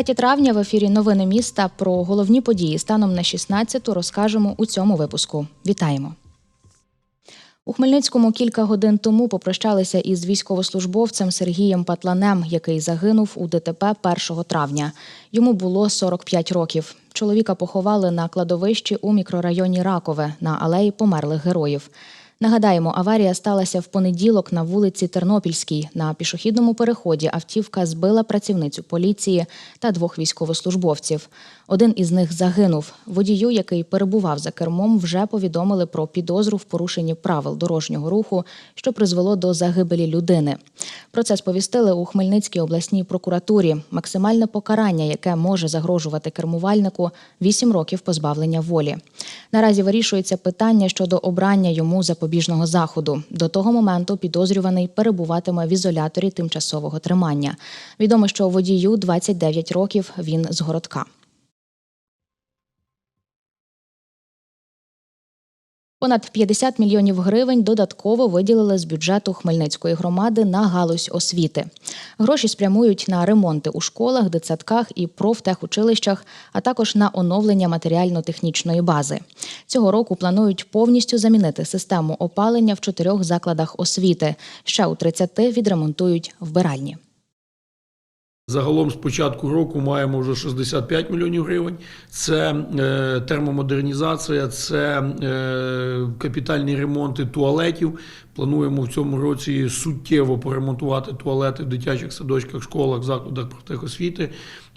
Третє травня в ефірі Новини міста про головні події станом на 16 розкажемо у цьому випуску. Вітаємо. У Хмельницькому кілька годин тому попрощалися із військовослужбовцем Сергієм Патланем, який загинув у ДТП 1 травня. Йому було 45 років. Чоловіка поховали на кладовищі у мікрорайоні Ракове на алеї померлих героїв. Нагадаємо, аварія сталася в понеділок на вулиці Тернопільській. На пішохідному переході автівка збила працівницю поліції та двох військовослужбовців. Один із них загинув. Водію, який перебував за кермом, вже повідомили про підозру в порушенні правил дорожнього руху, що призвело до загибелі людини. Про це сповістили у Хмельницькій обласній прокуратурі. Максимальне покарання, яке може загрожувати кермувальнику, 8 років позбавлення волі. Наразі вирішується питання щодо обрання йому запобіжного заходу. До того моменту підозрюваний перебуватиме в ізоляторі тимчасового тримання. Відомо, що водію 29 років. Він з городка. Понад 50 мільйонів гривень додатково виділили з бюджету Хмельницької громади на галузь освіти. Гроші спрямують на ремонти у школах, дитсадках і профтехучилищах, а також на оновлення матеріально-технічної бази. Цього року планують повністю замінити систему опалення в чотирьох закладах освіти. Ще у 30 відремонтують вбиральні. Загалом з початку року маємо вже 65 мільйонів гривень. Це е, термомодернізація, це е, капітальні ремонти туалетів. Плануємо в цьому році суттєво поремонтувати туалети в дитячих садочках, школах, закладах профтехосвіти.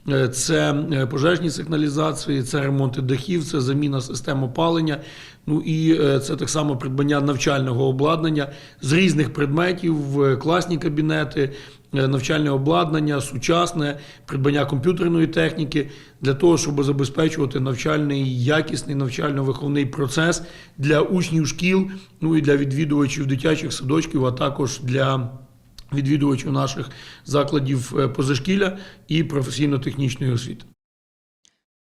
Е, Це е, пожежні сигналізації, це ремонти дахів, це заміна систем опалення. Ну і е, це так само придбання навчального обладнання з різних предметів, класні кабінети, навчальне обладнання, сучасне, придбання комп'ютерної техніки для того, щоб забезпечувати навчальний якісний навчально-виховний процес для учнів шкіл, ну і для відвідувачів дитячих садочків, а також для відвідувачів наших закладів е, позашкілля і професійно-технічної освіти.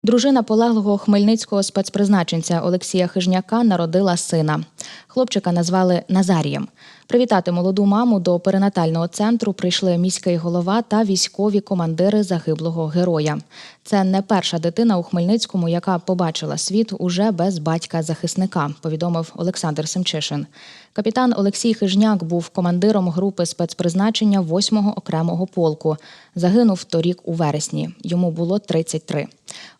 Дружина полеглого хмельницького спецпризначенця Олексія Хижняка народила сина. Хлопчика назвали Назарієм. Привітати молоду маму до перинатального центру прийшли міський голова та військові командири загиблого героя. Це не перша дитина у Хмельницькому, яка побачила світ уже без батька-захисника, повідомив Олександр Семчишин. Капітан Олексій Хижняк був командиром групи спецпризначення 8-го окремого полку. Загинув торік у вересні. Йому було 33.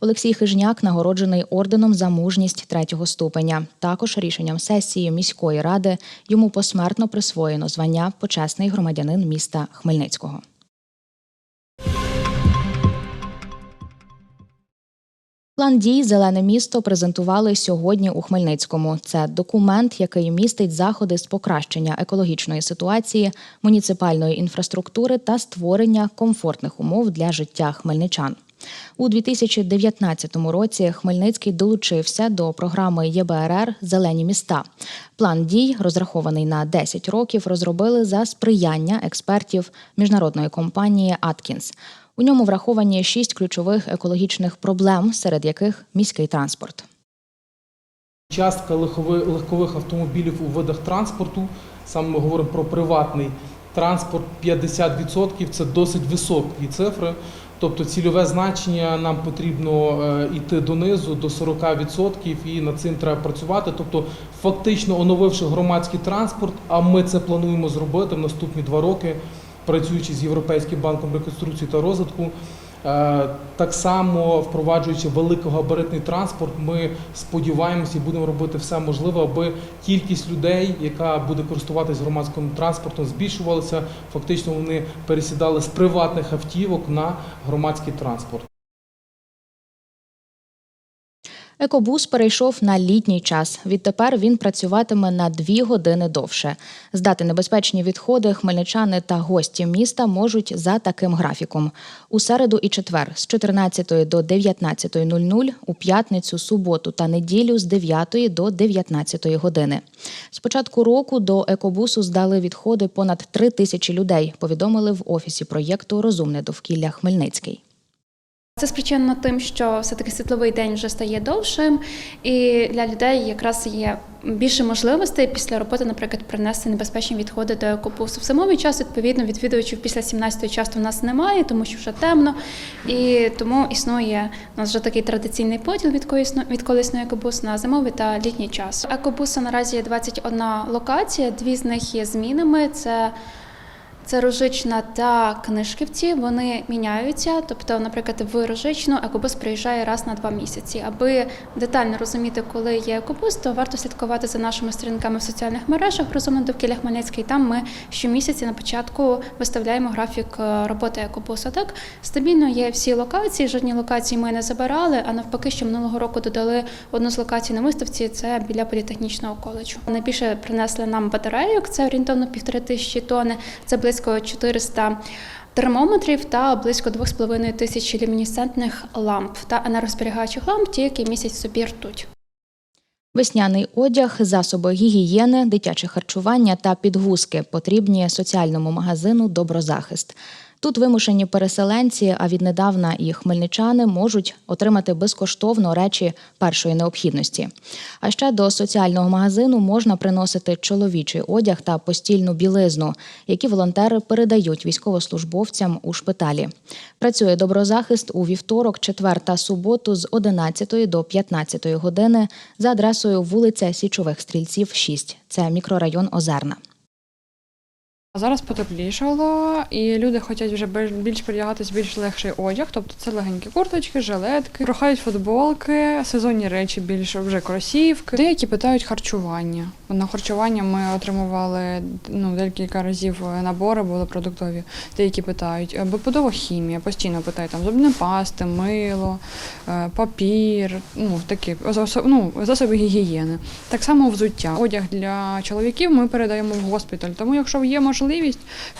Олексій Хижняк нагороджений орденом за мужність третього ступеня. Також рішенням сесії міської ради йому посмертно присвоєно звання почесний громадянин міста Хмельницького. План дій Зелене місто презентували сьогодні у Хмельницькому. Це документ, який містить заходи з покращення екологічної ситуації, муніципальної інфраструктури та створення комфортних умов для життя хмельничан. У 2019 році Хмельницький долучився до програми ЄБРР Зелені міста. План дій, розрахований на 10 років, розробили за сприяння експертів міжнародної компанії Аткінс. У ньому враховані шість ключових екологічних проблем, серед яких міський транспорт. Частка легкови- легкових автомобілів у видах транспорту, саме ми говоримо про приватний транспорт, 50% це досить високі цифри. Тобто цільове значення нам потрібно е, йти донизу до 40% і над цим треба працювати. Тобто, фактично оновивши громадський транспорт, а ми це плануємо зробити в наступні два роки, працюючи з Європейським банком реконструкції та розвитку. Е, Так само впроваджуючи великогабаритний транспорт, ми сподіваємося і будемо робити все можливе, аби кількість людей, яка буде користуватись громадським транспортом, збільшувалася. Фактично вони пересідали з приватних автівок на громадський транспорт. Екобус перейшов на літній час. Відтепер він працюватиме на дві години довше. Здати небезпечні відходи хмельничани та гості міста можуть за таким графіком: у середу і четвер з 14 до 19.00, у п'ятницю, суботу та неділю з 9 до 19 години. З початку року до екобусу здали відходи понад 3 тисячі людей. Повідомили в офісі проєкту Розумне довкілля Хмельницький. Це спричинено тим, що все-таки світловий день вже стає довшим, і для людей якраз є більше можливостей після роботи, наприклад, принести небезпечні відходи до екобусу. В зимовий час, відповідно, відвідувачів після 17-ї часто в нас немає, тому що вже темно. І тому існує у нас вже такий традиційний поділ, відколи існує, відколи існує екобус на зимовий та літній час. Екобусу наразі є 21 локація, дві з них є змінами. Це це Рожична та Книжківці. Вони міняються. Тобто, наприклад, в Рожичну екобус приїжджає раз на два місяці. Аби детально розуміти, коли є екобус, то варто слідкувати за нашими сторінками в соціальних мережах розумно довкілля Хмельницький. Там ми щомісяці на початку виставляємо графік е, роботи екобуса. Так стабільно є всі локації. Жодні локації ми не забирали. А навпаки, що минулого року додали одну з локацій на виставці. Це біля політехнічного коледжу. Найбільше принесли нам батарейок. Це орієнтовно півтори тисячі тонни. Це близько 400 термометрів та близько 2,5 тисяч люмінесцентних ламп та енергозберігаючих ламп, ті, які місяць собі ртуть. Весняний одяг, засоби гігієни, дитяче харчування та підгузки потрібні соціальному магазину Доброзахист. Тут вимушені переселенці, а віднедавна і хмельничани можуть отримати безкоштовно речі першої необхідності. А ще до соціального магазину можна приносити чоловічий одяг та постільну білизну, які волонтери передають військовослужбовцям у шпиталі. Працює доброзахист у вівторок, четвер та суботу з 11 до 15 години за адресою вулиця Січових Стрільців, 6. Це мікрорайон Озерна. А Зараз потеплішало, і люди хочуть вже більш- більш передягатись більш легший одяг, тобто це легенькі курточки, жилетки, прохають футболки, сезонні речі більше вже кросівки. Деякі питають харчування. На харчування ми отримували ну, декілька разів набори були продуктові. Деякі питають е, хімія, постійно питають там зубні пасти, мило, е, папір, ну такі ну, засоби гігієни. Так само взуття. Одяг для чоловіків ми передаємо в госпіталь. Тому, якщо є можливість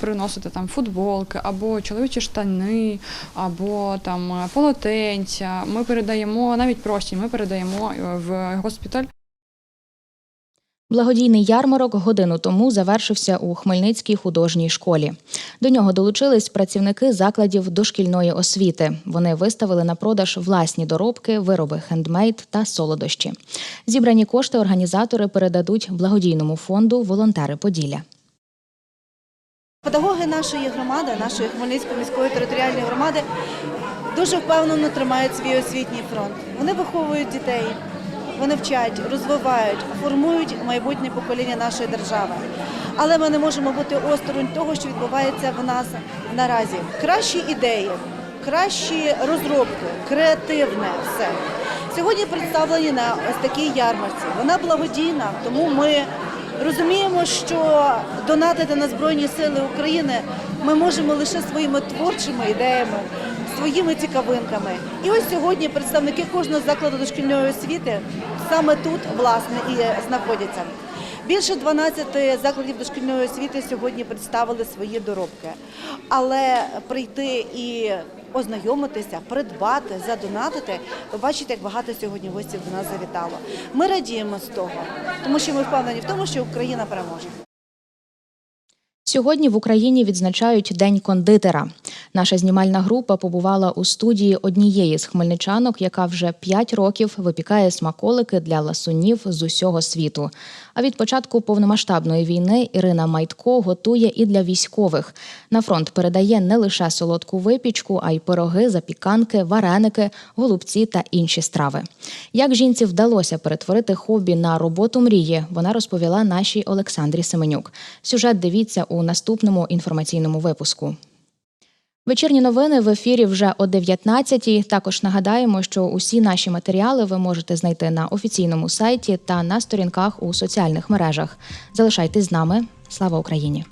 приносити там футболки або чоловічі штани, або там е, полотенця, ми передаємо навіть прості, ми передаємо е, в госпіталь. Благодійний ярмарок годину тому завершився у Хмельницькій художній школі. До нього долучились працівники закладів дошкільної освіти. Вони виставили на продаж власні доробки, вироби хендмейд та солодощі. Зібрані кошти організатори передадуть благодійному фонду Волонтери Поділля. Педагоги нашої громади, нашої Хмельницької міської територіальної громади, дуже впевнено тримають свій освітній фронт. Вони виховують дітей, вони вчать, розвивають, формують майбутнє покоління нашої держави. Але ми не можемо бути осторонь того, що відбувається в нас наразі. Кращі ідеї, кращі розробки, креативне все. Сьогодні представлені на ось такій ярмарці. Вона благодійна, тому ми розуміємо, що донатити на Збройні Сили України ми можемо лише своїми творчими ідеями, своїми цікавинками. І ось сьогодні представники кожного закладу дошкільної освіти саме тут власне і знаходяться. Більше 12 закладів дошкільної освіти сьогодні представили свої доробки, але прийти і ознайомитися, придбати, задонатити. Ви бачите, як багато сьогодні гостів до нас завітало. Ми радіємо з того, тому що ми впевнені в тому, що Україна переможе. Сьогодні в Україні відзначають День кондитера. Наша знімальна група побувала у студії однієї з хмельничанок, яка вже 5 років випікає смаколики для ласунів з усього світу. А від початку повномасштабної війни Ірина Майтко готує і для військових. На фронт передає не лише солодку випічку, а й пироги, запіканки, вареники, голубці та інші страви. Як жінці вдалося перетворити хобі на роботу мрії, вона розповіла нашій Олександрі Семенюк. Сюжет дивіться у наступному інформаційному випуску. Вечірні новини в ефірі вже о 19-й. Також нагадаємо, що усі наші матеріали ви можете знайти на офіційному сайті та на сторінках у соціальних мережах. Залишайтесь з нами. Слава Україні!